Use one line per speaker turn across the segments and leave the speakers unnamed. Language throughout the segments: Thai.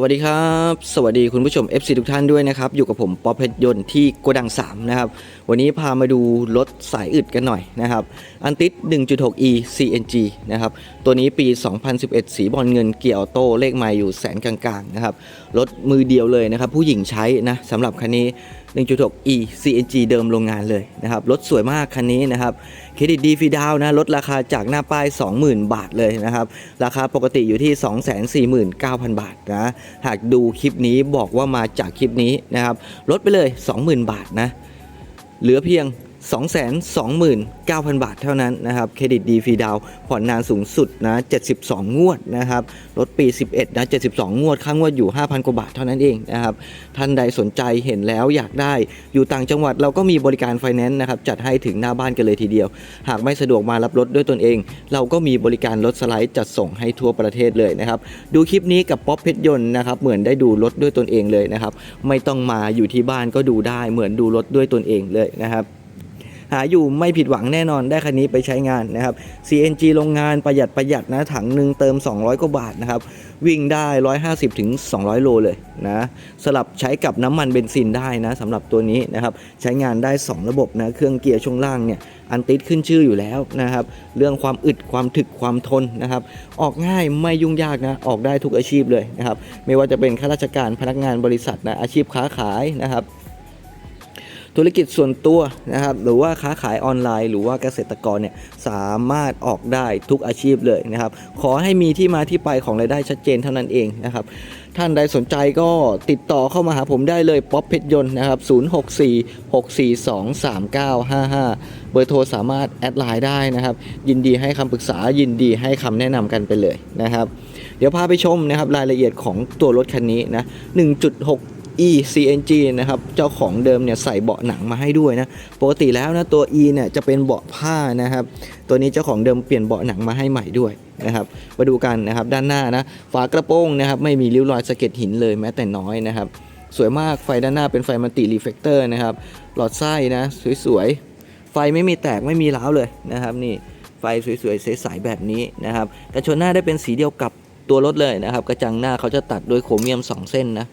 วัสดีครับ สวัสดีคุณผู้ชม FC ทุกท่านด้วยนะครับ อยู่กับผมป๊อปเพชรยนต์ที่โกดัง 3 นะครับ วันนี้พามาดูรถสายอึดกันหน่อยนะครับ อันติด 1.6e CNG นะครับ ตัวนี้ปี 2011 สีบอลเงินเกียร์ออโต้เลขไมล์อยู่แสนกลางๆนะครับ รถมือเดียวเลยนะครับ ผู้หญิงใช้นะสำหรับคันนี้ 1.6e CNG เดิมโรงงานเลยนะครับ รถสวยมากคันนี้นะครับ เครดิตดีฟรีดาวน์นะลดราคาจากหน้าป้าย 20,000 บาทเลยนะครับ ราคาปกติอยู่ที่ 249,000 บาทนะ หากดูคลิปนี้บอกว่ามาจากคลิปนี้นะครับ ลดไปเลย 20,000 บาทนะ เหลือเพียง 229,000 บาทเท่านั้นนะครับเครดิตดีฟรีดาวผ่อนนานสูงสุดนะ 72 งวดนะครับรถปี 11 นะ 72 งวดค่างวดอยู่ 5,000 กว่าบาทเท่านั้นเองนะครับท่านใดสนใจเห็นแล้วอยากได้อยู่ต่างจังหวัดเราก็มีบริการไฟแนนซ์นะครับจัดให้ถึงหน้าบ้านกันเลยทีเดียว หากไม่สะดวกมารับรถด้วยตนเอง เราก็มีบริการรถสไลด์จัดส่งให้ทั่วประเทศเลยนะครับดูคลิปนี้กับป๊อปเพชรยนต์นะครับเหมือนได้ดูรถด้วยตนเองเลยนะครับไม่ต้องมาอยู่ที่บ้านก็ดูได้เหมือนดูรถด้วยตนเองเลยนะครับ หาอยู่ไม่ผิดหวังแน่นอนได้คันนี้ไปใช้งานนะครับ CNG โรงงานประหยัดประหยัดนะถังหนึ่งเติม 200 กว่าบาทนะครับ วิ่งได้ 150ถึง200 โลเลยนะสลับใช้กับน้ำมันเบนซินได้นะสำหรับตัวนี้นะครับใช้งานได้ 2 ระบบนะเครื่องเกียร์ช่วงล่างเนี่ยอันติดขึ้นชื่ออยู่แล้วนะครับ เรื่องความอึดความถึกความทนนะครับ ออกง่ายไม่ยุ่งยากนะ ออกได้ทุกอาชีพเลยนะครับ ไม่ว่าจะเป็นข้าราชการพนักงานบริษัทนะอาชีพค้าขายนะครับ ธุรกิจส่วนตัวนะครับหรือว่าค้าขายออนไลน์ หรือว่าเกษตรกรเนี่ยสามารถออกได้ทุกอาชีพเลยนะครับ ขอให้มีที่มาที่ไปของรายได้ชัดเจนเท่านั้นเองนะครับ ท่านใดสนใจก็ติดต่อเข้ามาหาผมได้เลยป๊อปเพชรยนต์นะครับ 0646423955 เบอร์โทรสามารถแอดไลน์ได้นะครับ ยินดีให้คำปรึกษายินดีให้คำแนะนำกันไปเลยนะครับ เดี๋ยวพาไปชมนะครับรายละเอียดของตัวรถคันนี้นะ1.6 e CNG นะครับ เจ้าของเดิมเนี่ยใส่เบาะหนังมาให้ด้วยนะ ปกติแล้วนะตัว e เนี่ยจะเป็นเบาะผ้านะครับ ตัวนี้เจ้าของเดิมเปลี่ยนเบาะหนังมาให้ใหม่ด้วยนะครับ มาดูกันนะครับด้านหน้านะ ฝากระโปรงนะครับไม่มีริ้วรอยสะเก็ดหินเลยแม้แต่น้อยนะครับ สวยมากไฟด้านหน้าเป็นไฟมัลติรีเฟกเตอร์นะครับ หลอดไส้นะสวยๆ ไฟไม่มีแตกไม่มีร้าวเลยนะครับนี่ไฟสวยๆใสๆแบบนี้นะครับกระชนหน้าได้เป็นสีเดียวกับตัวรถเลยนะครับ กระจังหน้าเขาจะตัดด้วยโครเมียม 2 เส้นนะ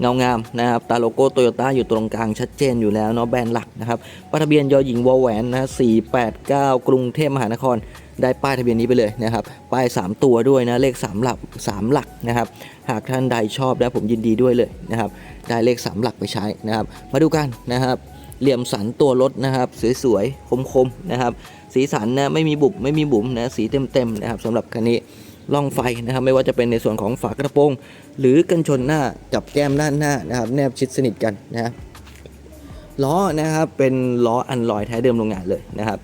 เงางามนะครับตาโลโก้โตโยต้าอยู่ตรงกลางชัดเจนอยู่แล้วเนาะแบรนด์หลักนะครับป้ายทะเบียนยอหญิงวอแหวนนะ489 กรุงเทพมหานคร ได้ป้ายทะเบียนนี้ไปเลยนะครับป้าย 3 ตัวด้วยนะเลข 3 หลัก 3 หลักนะครับหากท่านใดชอบนะผมยินดีด้วยเลยนะครับได้เลข 3 หลักไปใช้นะครับมาดูกันนะครับเหลี่ยมสันตัวรถนะครับสวยๆคมๆนะครับสีสันนะไม่มีบุบไม่มีบุ๋มนะสีเต็มๆนะครับสำหรับคันนี้ ล่องไฟนะครับ ไม่ว่าจะเป็นในส่วนของฝากระโปรงหรือกันชนหน้ากับแก้มด้านหน้านะครับ แนบชิดสนิทกันนะครับล้อนะครับเป็นล้ออันลอยแท้เดิมโรงงานเลยนะครับ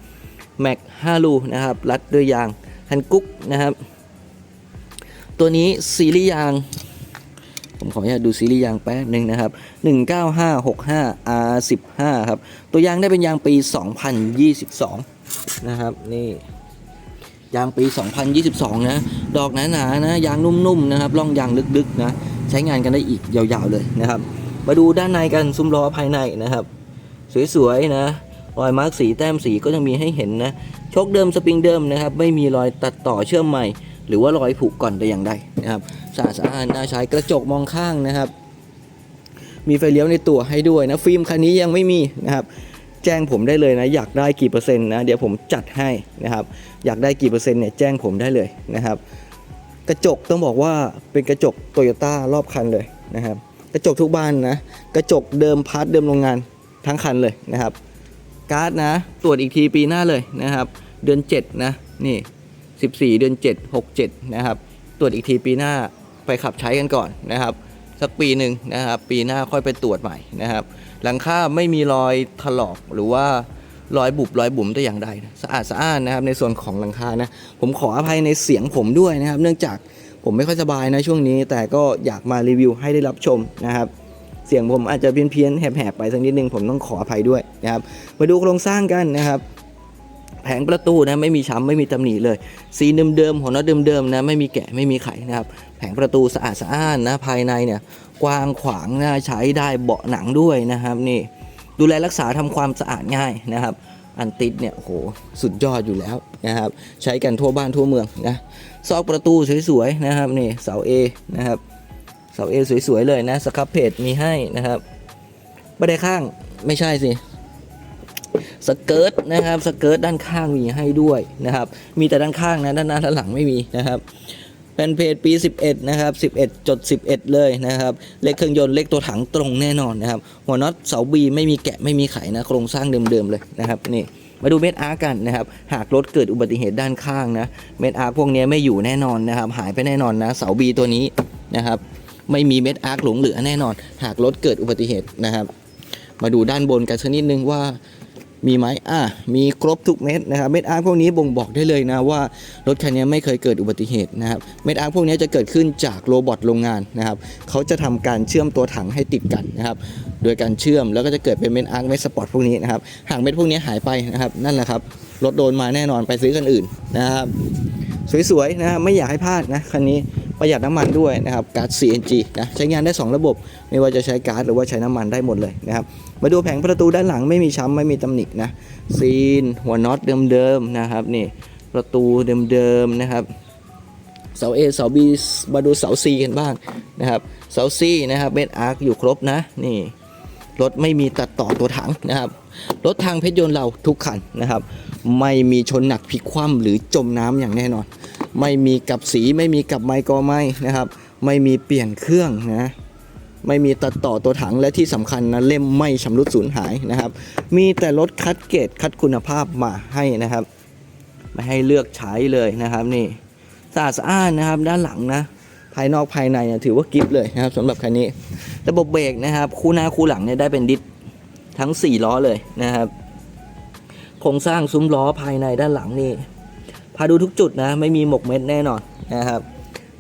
แม็ก5ลูนะครับรัดด้วยยางฮันกุ๊กนะครับ ตัวนี้ซีรีส์ยาง ผมขออนุญาตดูซีรีส์ยางแป๊บหนึ่งนะครับ 19565 R15 ครับ ตัวยางได้เป็นยางปี 2022 นะครับ นี่ ยางปี 2022 นะ ดอกหนาๆนะ ยางนุ่มๆนะครับร่องยางลึกๆนะ ใช้งานกันได้อีกยาวๆเลยนะครับ มาดูด้านในกันซุ้มล้อภายในนะครับ สวยๆนะรอยมาร์กสีแต้มสีก็ยังมีให้เห็นนะโชคเดิมสปริงเดิมนะครับ ไม่มีรอยตัดต่อเชื่อมใหม่ หรือว่ารอยผุก่อนแต่อย่างใดนะครับสะอาดสะอานน่าใช้กระจกมองข้างนะครับ มีไฟเลี้ยวในตัวให้ด้วยนะฟิล์มคันนี้ยังไม่มีนะครับ แจ้งผมได้เลยนะอยากได้กี่เปอร์เซ็นต์นะเดี๋ยวผมจัดให้นะครับอยากได้กี่เปอร์เซ็นต์เนี่ยแจ้งผมได้เลยนะครับ กระจกต้องบอกว่าเป็นกระจกโตโยต้ารอบคันเลยนะครับ กระจกทุกบ้านนะกระจกเดิมพาร์ทเดิมโรงงานทั้งคันเลยนะครับการ์ดนะตรวจอีกทีปีหน้าเลยนะครับ เดือน 7 นะนี่ 14 เดือน 7 67 นะครับ ตรวจอีกทีปีหน้าไปขับใช้กันก่อนนะครับ สักปีหนึ่งนะครับ ปีหน้าค่อยไปตรวจใหม่นะครับ หลังคาไม่มีรอยถลอกหรือว่ารอยบุบรอยบุ๋มแต่อย่างใดนะสะอาดสะอ้านนะครับในส่วนของหลังคานะผมขออภัยในเสียงผมด้วยนะครับ เนื่องจากผมไม่ค่อยสบายนะช่วงนี้ แต่ก็อยากมารีวิวให้ได้รับชมนะครับ เสียงผมอาจจะเพี้ยนๆแหบๆไปสักนิดนึงผมต้องขออภัยด้วยนะครับ มาดูโครงสร้างกันนะครับ แผงประตูนะไม่มีช้ำไม่มีตำหนิเลย สีเดิมๆหัวน็อตเดิมๆนะไม่มีแกะไม่มีไขนะครับแผงประตูสะอาดสะอ้านนะภายในเนี่ยกว้างขวางนะใช้ได้เบาะหนังด้วยนะครับนี่ดูแลรักษาทำความสะอาดง่ายนะครับ อันติดเนี่ยโอ้โหสุดยอดอยู่แล้วนะครับใช้กันทั่วบ้านทั่วเมืองนะซอกประตูสวยๆนะครับนี่เสา A นะครับเสา A สวยๆเลยนะสครับเพจมีให้นะครับบันไดข้างไม่ใช่สิ สเกิร์ตนะครับสเกิร์ตด้านข้างมีให้ด้วยนะครับ มีแต่ด้านข้างนะด้านหน้าด้านหลังไม่มีนะครับเป็นเพจปี 11 นะครับ 11จด11 เลยนะครับ เลขเครื่องยนต์เลขตัวถังตรงแน่นอนนะครับ หัวน็อตเสาบีไม่มีแกะไม่มีไขนะ โครงสร้างเดิมๆเลยนะครับนี่มาดูเม็ดอาร์กันนะครับ หากรถเกิดอุบัติเหตุด้านข้างนะเม็ดอาร์พวกนี้ไม่อยู่แน่นอนนะครับ หายไปแน่นอนนะเสาบีตัวนี้นะครับ ไม่มีเม็ดอาร์หลงเหลือแน่นอน หากรถเกิดอุบัติเหตุนะครับ มาดูด้านบนกันสักนิดนึงว่า มีไหมอะมีครบทุกเม็ดนะครับเม็ดอาร์พวกนี้บ่งบอกได้เลยนะว่ารถคันนี้ไม่เคยเกิดอุบัติเหตุนะครับเม็ดอาร์พวกนี้จะเกิดขึ้นจากโรบอทโรงงานนะครับเขาจะทำการเชื่อมตัวถังให้ติดกันนะครับโดยการเชื่อมแล้วก็จะเกิดเป็นเม็ดอาร์เม็ดสปอร์ตพวกนี้นะครับหากเม็ดพวกนี้หายไปนะครับนั่นแหละครับรถโดนมาแน่นอนไปซื้อคันอื่นนะครับสวยๆนะครับไม่อยากให้พลาดนะคันนี้ประหยัดน้ำมันด้วยนะครับก๊าซ CNG นะใช้งานได้ 2 ระบบ ไม่ว่าจะใช้ก๊าซหรือว่าใช้น้ำมันได้หมดเลยนะครับ มาดูแผงประตูด้านหลังไม่มีช้ำไม่มีตำหนินะซีนหัวน็อตเดิมๆนะครับนี่ประตูเดิมๆนะครับเสา A เสา B มาดูเสา C กันบ้างนะครับเสา C นะครับเบสอาร์คอยู่ครบนะนี่รถไม่มีตัดต่อตัวถังนะครับรถทางเพชรยนต์เราทุกคันนะครับ ไม่มีชนหนักพลิกคว่ำหรือจมน้ำอย่างแน่นอน ไม่มีกับสีไม่มีกับไมค์กอไม้นะครับ ไม่มีเปลี่ยนเครื่องนะ ไม่มีตัดต่อตัวถังและที่สำคัญนะเล่มไม่ชำรุดสูญหายนะครับ มีแต่รถคัดเกรดคัดคุณภาพมาให้นะครับมาให้เลือกใช้เลยนะครับนี่สะอาดสะอ้านนะครับด้านหลังนะภายนอกภายในเนี่ยถือว่ากิฟต์เลยนะครับสำหรับคันนี้ ระบบเบรกนะครับ คู่หน้าคู่หลังเนี่ยได้เป็นดิสทั้ง 4 ล้อเลยนะครับโครงสร้างซุ้มล้อภายในด้านหลังนี่พาดูทุกจุดนะ ไม่มีหมกเม็ดแน่นอนนะครับ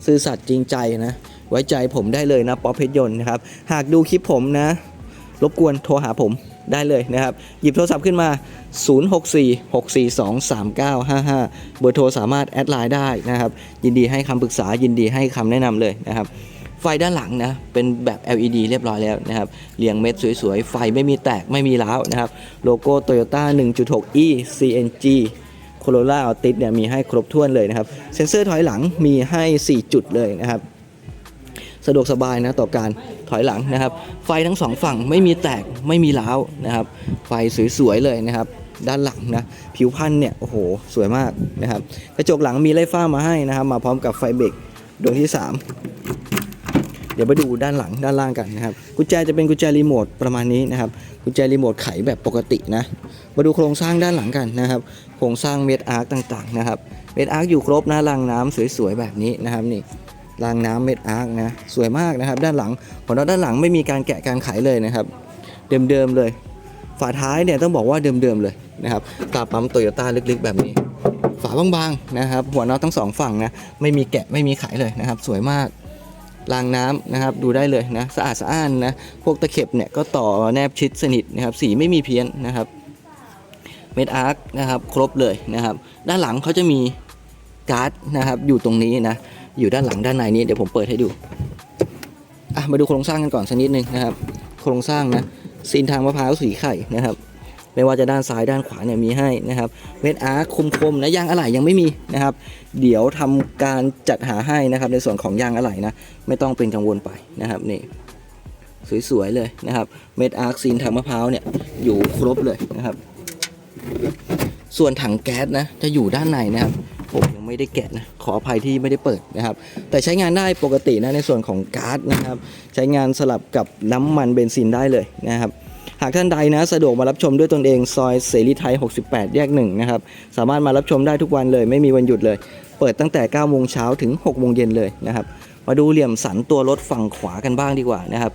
ซื่อสัตย์จริงใจนะ ไว้ใจผมได้เลยนะป๊อปเพชรยนต์นะครับ หากดูคลิปผมนะ รบกวนโทรหาผมได้เลยนะครับ หยิบโทรศัพท์ขึ้นมา 0646423955 เบอร์โทรสามารถแอดไลน์ได้นะครับ ยินดีให้คำปรึกษายินดีให้คำแนะนำเลยนะครับ ไฟด้านหลังนะ เป็นแบบ LED เรียบร้อยแล้วนะครับเรียงเม็ดสวยๆ ไฟไม่มีแตกไม่มีร้าวนะครับ โลโก้ Toyota 1.6 e CNG Corolla Altis เนี่ยมีให้ครบถ้วนเลยนะครับ เซ็นเซอร์ถอยหลังมีให้ 4 จุดเลยนะครับ สะดวกสบายนะต่อการถอยหลังนะครับ ไฟทั้งสองฝั่งไม่มีแตกไม่มีร้าวนะครับ ไฟสวยๆเลยนะครับ ด้านหลังนะผิวพันธุ์เนี่ยโอ้โหสวยมากนะครับ กระจกหลังมีไล่ฟ้ามาให้นะครับ มาพร้อมกับไฟเบรกดวงที่ 3 เดี๋ยวไปดูด้านหลังด้านล่างกันนะครับ กุญแจจะเป็นกุญแจรีโมทประมาณนี้นะครับ กุญแจรีโมทไขแบบปกตินะ มาดูโครงสร้างด้านหลังกันนะครับ โครงสร้างเม็ดอาร์คต่างๆนะครับ เม็ดอาร์คอยู่ครบนะรางน้ำสวยๆแบบนี้นะครับนี่ รางน้ำเม็ดอาร์คนะสวยมากนะครับ ด้านหลังของเราด้านหลังไม่มีการแกะการไขเลยนะครับ เดิมๆเลย ฝาท้ายเนี่ยต้องบอกว่าเดิมๆเลยนะครับตาปั๊มโตโยต้าลึกๆแบบนี้ ฝาบางๆนะครับ หัวน็อตทั้งสองฝั่งนะไม่มีแกะไม่มีไขเลยนะครับ สวยมากรางน้ำนะครับดูได้เลยนะสะอาดสะอ้านนะพวกตะเข็บเนี่ยก็ต่อแนบชิดสนิทนะครับสีไม่มีเพี้ยนนะครับเม็ดอาร์คนะครับครบเลยนะครับ ด้านหลังเขาจะมีการ์ดนะครับอยู่ตรงนี้นะ อยู่ด้านหลังด้านในนี้เดี๋ยวผมเปิดให้ดูอะมาดูโครงสร้างกันก่อนสักนิดนึงนะครับ โครงสร้างนะซีนทางมะพร้าวสีไข่นะครับ ไม่ว่าจะด้านซ้ายด้านขวาเนี่ยมีให้นะครับเม็ดอาร์คคมๆนะยางอะไหล่ยังไม่มีนะครับ เดี๋ยวทำการจัดหาให้นะครับ ในส่วนของยางอะไหล่นะไม่ต้องเป็นกังวลไปนะครับนี่สวยๆเลยนะครับเม็ดอาร์คซีนทางมะพร้าวเนี่ยอยู่ครบเลยนะครับ ส่วนถังแก๊สนะจะอยู่ด้านในนะครับ ผมยังไม่ได้แกะนะขออภัยที่ไม่ได้เปิดนะครับ แต่ใช้งานได้ปกตินะในส่วนของก๊าซนะครับ ใช้งานสลับกับน้ำมันเบนซินได้เลยนะครับหากท่านใดนะสะดวกมารับชมด้วยตนเองซอยเสรีไทย 68 แยกหนึ่งนะครับสามารถมารับชมได้ทุกวันเลย ไม่มีวันหยุดเลย เปิดตั้งแต่ 9 โมงเช้าถึง 6 โมงเย็นเลยนะครับ มาดูเหลี่ยมสันตัวรถฝั่งขวากันบ้างดีกว่านะครับ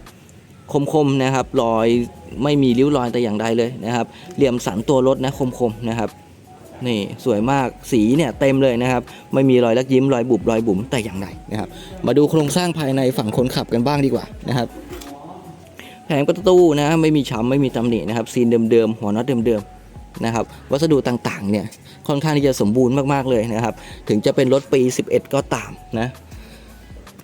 คมๆนะครับรอยไม่มีริ้วรอยแต่อย่างใดเลยนะครับ เหลี่ยมสันตัวรถนะคมๆนะครับ นี่สวยมากสีเนี่ยเต็มเลยนะครับ ไม่มีรอยลักยิ้มรอยบุบรอยบุ๋มแต่อย่างใดนะครับ มาดูโครงสร้างภายในฝั่งคนขับกันบ้างดีกว่านะครับแผงประตูนะไม่มีช้ำไม่มีตำหนินะครับซีนเดิมๆหัวน็อตเดิมๆนะครับวัสดุต่างๆเนี่ยค่อนข้างที่จะสมบูรณ์มากๆเลยนะครับ ถึงจะเป็นรถปี 11 ก็ตามนะ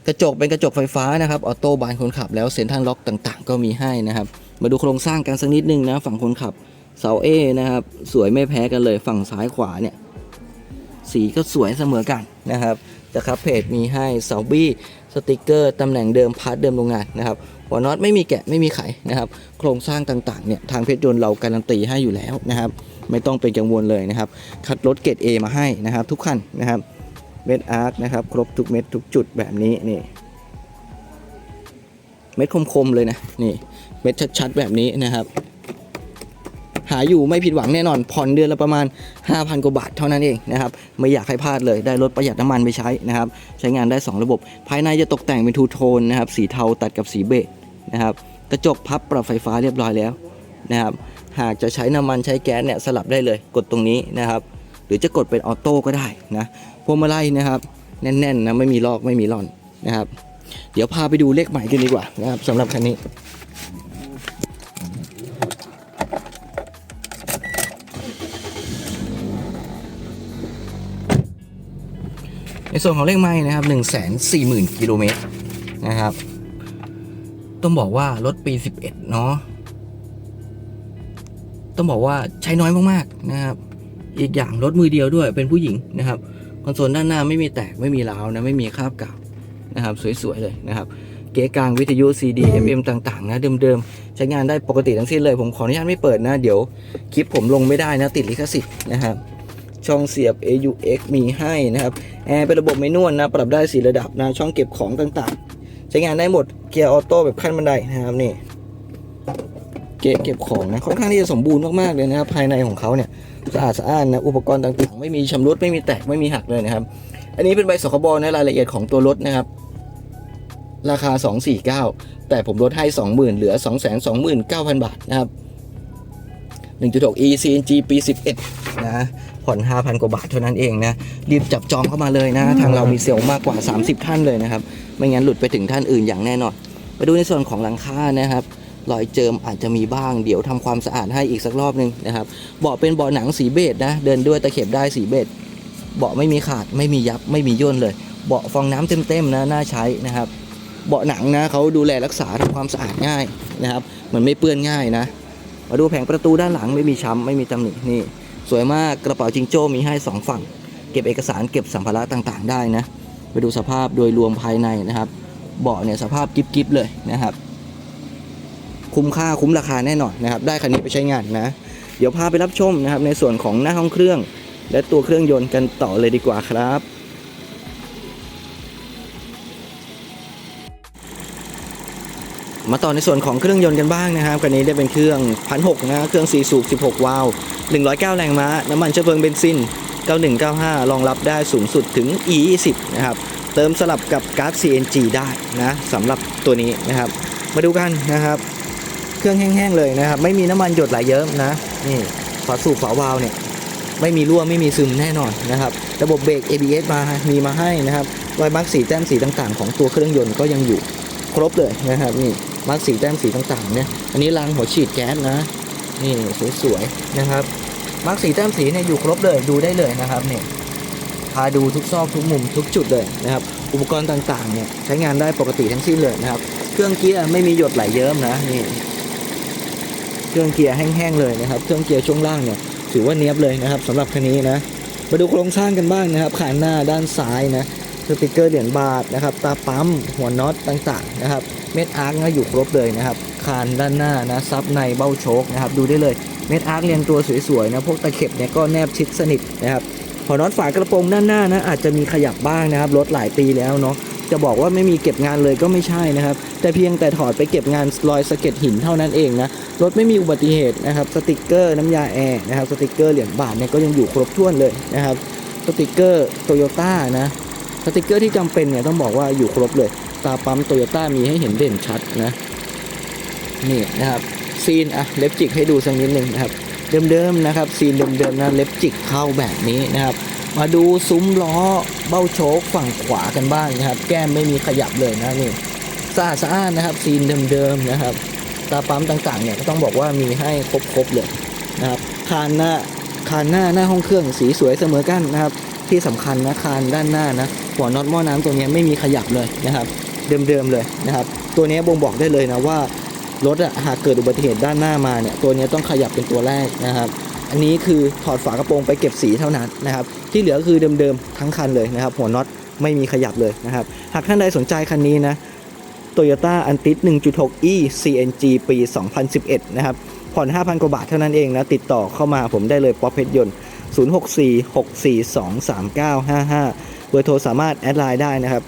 กระจกเป็นกระจกไฟฟ้านะครับออโต้บานคนขับแล้วเซ็นทรัลล็อกต่างๆ ก็มีให้นะครับ มาดูโครงสร้างกันสักนิดนึงนะฝั่งคนขับ เสาเอนะครับ สวยไม่แพ้กันเลยฝั่งซ้ายขวาเนี่ย สีก็สวยเสมอกันนะครับแต่ครับเพจมีให้เสาบี้สติกเกอร์ตำแหน่งเดิมพาร์ทเดิมโรงงานนะครับหัวน็อตไม่มีแกะไม่มีไขนะครับ โครงสร้างต่างๆเนี่ยทางเพชรยนต์เราการันตีให้อยู่แล้วนะครับ ไม่ต้องเป็นกังวลเลยนะครับ คัดรถเกรด A มาให้นะครับ ทุกคันนะครับเม็ดอาร์คนะครับครบทุกเม็ดทุกจุดแบบนี้นี่เม็ดคมๆเลยนะนี่เม็ดชัดๆแบบนี้นะครับ หาอยู่ไม่ผิดหวังแน่นอน ผ่อนเดือนละประมาณ 5,000 กว่าบาทเท่านั้นเองนะครับ ไม่อยากให้พลาดเลยได้รถประหยัดน้ำมันไปใช้นะครับ ใช้งานได้ 2 ระบบ ภายในจะตกแต่งเป็นทูโทนนะครับ สีเทาตัดกับสีเบจนะครับกระจกพับปรับไฟฟ้าเรียบร้อยแล้วนะครับหากจะใช้น้ำมันใช้แก๊สเนี่ยสลับได้เลย กดตรงนี้นะครับ หรือจะกดเป็นออโต้ก็ได้นะพวงมาลัยนะครับ แน่นๆนะไม่มีลอกไม่มีร่อนนะครับ เดี๋ยวพาไปดูเลขใหม่กันดีกว่านะครับสำหรับคันนี้ ส่วนของเลขไม้นะครับ1 4 0 0 0 0กิโลเมตรนะครับ ต้องบอกว่ารถปี 11 เนาะต้องบอกว่าใช้น้อยมากๆนะครับ อีกอย่างรถมือเดียวด้วยเป็นผู้หญิงนะครับคอนโซลด้านหน้าไม่มีแตกไม่มีร้าวนะไม่มีคราบเก่านะครับสวยๆเลยนะครับ เก๋กลางวิทยุ CD FM ต่างๆนะเดิมๆ ใช้งานได้ปกติทั้งสิ้นเลย ผมขออนุญาตไม่เปิดนะ เดี๋ยวคลิปผมลงไม่ได้นะ ติดลิขสิทธิ์นะครับ ช่องเสียบ AUX มีให้นะครับแอร์เป็นระบบไม่นวลนะ ปรับได้สีระดับนะ ช่องเก็บของต่างๆ ใช้งานได้หมดเกียร์ออโต้แบบขั้นบันไดนะครับนี่เก็บเก็บของนะค่อนข้างที่จะสมบูรณ์มากๆเลยนะครับ ภายในของเขาเนี่ยสะอาดสะอ้านนะอุปกรณ์ต่างๆ ไม่มีชำรุดไม่มีแตกไม่มีหักเลยนะครับ อันนี้เป็นใบสคบนะรายละเอียดของตัวรถนะครับ ราคา 249 แต่ผมลดให้ 20,000 เหลือ 229,000 บาทนะครับ1.6 e CNG ปี 11 นะ ผ่อน 5,000 กว่าบาทเท่านั้นเองนะ รีบจับจองเข้ามาเลยนะ ทางเรามีเซลล์มากกว่า 30 ท่านเลยนะครับ ไม่งั้นหลุดไปถึงท่านอื่นอย่างแน่นอนมาดูในส่วนของหลังคานะครับรอยเจิมอาจจะมีบ้างเดี๋ยวทำความสะอาดให้อีกสักรอบหนึงนะครับเบาะเป็นเบาะหนังสีเบจนะเดินด้วยตะเข็บได้สีเบจเบาะไม่มีขาดไม่มียับไม่มีย่นเลย เบาะฟองน้ำเต็มๆนะน่าใช้นะครับ เบาะหนังนะเขาดูแลรักษาทำความสะอาดง่ายนะครับมันไม่เปื้อนง่ายนะ มาดูแผงประตูด้านหลังไม่มีช้ำไม่มีตำหนินี่ สวยมากกระเป๋าจิงโจ้มีให้สองฝั่ง เก็บเอกสารเก็บสัมภาระต่างๆ ได้นะไปดูสภาพโดยรวมภายในนะครับ เบาะเนี่ยสภาพกิ๊บๆเลยนะครับ คุ้มค่าคุ้มราคาแน่นอนนะครับ ได้คันนี้ไปใช้งานนะ เดี๋ยวพาไปรับชมนะครับในส่วนของหน้าห้องเครื่อง และตัวเครื่องยนต์กันต่อเลยดีกว่าครับ มาต่อในส่วนของเครื่องยนต์กันบ้างนะครับคันนี้ได้เป็นเครื่องพันหนะเครื่อง4สูบ16 วาล์ว109 แรงม้า น้ำมันเชื้อเพลิงเบนซิน 9195 รองรับได้สูงสุดถึง E20 นะครับ เติมสลับกับก๊าซ CNG ได้นะสำหรับตัวนี้นะครับ มาดูกันนะครับ เครื่องแห้งๆเลยนะครับ ไม่มีน้ำมันหยดไหลเยิ้มนะ นี่ฝาสูบฝาวาล์วเนี่ยไม่มีรั่วไม่มีซึมแน่นอนนะครับ ระบบเบรก ABS มามีมาให้นะครับรอยมาร์กสีแต้มสีต่างๆ ของตัวเครื่องยนต์ก็ยังอยู่ครบเลยนะครับนี่ มาร์กสีแต้มสีต่างๆเนี่ยอันนี้รางหัวฉีดแก๊สนะนี่สวยๆนะครับมาร์กสีแต้มสีเนี่ยอยู่ครบเลยดูได้เลยนะครับเนี่ยพาดูทุกซอกทุกมุมทุกจุดเลยนะครับ อุปกรณ์ต่างๆเนี่ยใช้งานได้ปกติทั้งสิ้นเลยนะครับ เครื่องเกียร์ไม่มีหยดไหลเยิ้มนะนี่เครื่องเกียร์แห้งๆเลยนะครับ เครื่องเกียร์ช่วงล่างเนี่ยถือว่าเนี้ยบเลยนะครับสำหรับคันนี้นะ มาดูโครงสร้างกันบ้างนะครับขานหน้าด้านซ้ายนะ สติกเกอร์เหรียญบาทนะครับตาปั๊มหัวน็อตต่างๆนะครับเม็ดอาร์คก็อยู่ครบเลยนะครับคานด้านหน้านะซับในเบ้าโชคนะครับดูได้เลยเม็ดอาร์คเรียงตัวสวยๆนะพวกตะเข็บเนี่ยก็แนบชิดสนิทนะครับหัวน็อตฝากระโปรงด้านหน้านะอาจจะมีขยับบ้างนะครับรถหลายปีแล้วเนาะจะบอกว่าไม่มีเก็บงานเลยก็ไม่ใช่นะครับ แต่เพียงแต่ถอดไปเก็บงานรอยสะเก็ดหินเท่านั้นเองนะรถไม่มีอุบัติเหตุนะครับสติกเกอร์น้ำยาแอร์นะครับสติกเกอร์เหรียญบาทเนี่ยก็ยังอยู่ครบถ้วนเลยนะครับสติกเกอร์โตโยต้านะ สติกเกอร์ที่จำเป็นเนี่ยต้องบอกว่าอยู่ครบเลย ตาปั๊มโตโยต้ามีให้เห็นเด่นชัดนะ นี่นะครับซีนอะเล็บจิกให้ดูสักนิดหนึ่งนะครับ เดิมๆนะครับ ซีนเดิมๆนะเล็บจิกเข้าแบบนี้นะครับ มาดูซุ้มล้อเบ้าโชคฝั่งขวากันบ้างนะครับ แก้มไม่มีขยับเลยนะนี่สะอาดสะอานนะครับ ซีนเดิมๆนะครับ ตาปั๊มต่างๆเนี่ยก็ต้องบอกว่ามีให้ครบๆเลยนะครับคานหน้าคานหน้าหน้าห้องเครื่องสีสวยเสมอกันนะครับ ที่สำคัญนะคานด้านหน้านะหัวน็อตหม้อน้ำตัวนี้ไม่มีขยับเลยนะครับ เดิมๆเลยนะครับ ตัวนี้บ่งบอกได้เลยนะว่ารถอะหากเกิดอุบัติเหตุด้านหน้ามาเนี่ยตัวนี้ต้องขยับเป็นตัวแรกนะครับ อันนี้คือถอดฝากระโปรงไปเก็บสีเท่านั้นนะครับ ที่เหลือคือเดิมๆทั้งคันเลยนะครับ หัวน็อตไม่มีขยับเลยนะครับ หากท่านใดสนใจคันนี้นะ Toyota a n t i s 1.6e CNG ปี 2011 นะครับ ผ่อน 5,000 กว่าบาทเท่านั้นเองนะ ติดต่อเข้ามาผมได้เลยป๊อปเพชรยนต์ 0646423955 เบอร์โทรสามารถแอดไลน์ได้นะครับ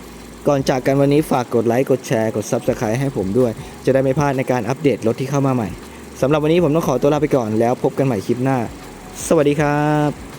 ก่อนจากกันวันนี้ฝากกดไลค์ กดแชร์ กด Subscribe ให้ผมด้วย จะได้ไม่พลาดในการอัปเดตรถที่เข้ามาใหม่สำหรับวันนี้ผมต้องขอตัวลาไปก่อนแล้วพบกันใหม่คลิปหน้า สวัสดีครับ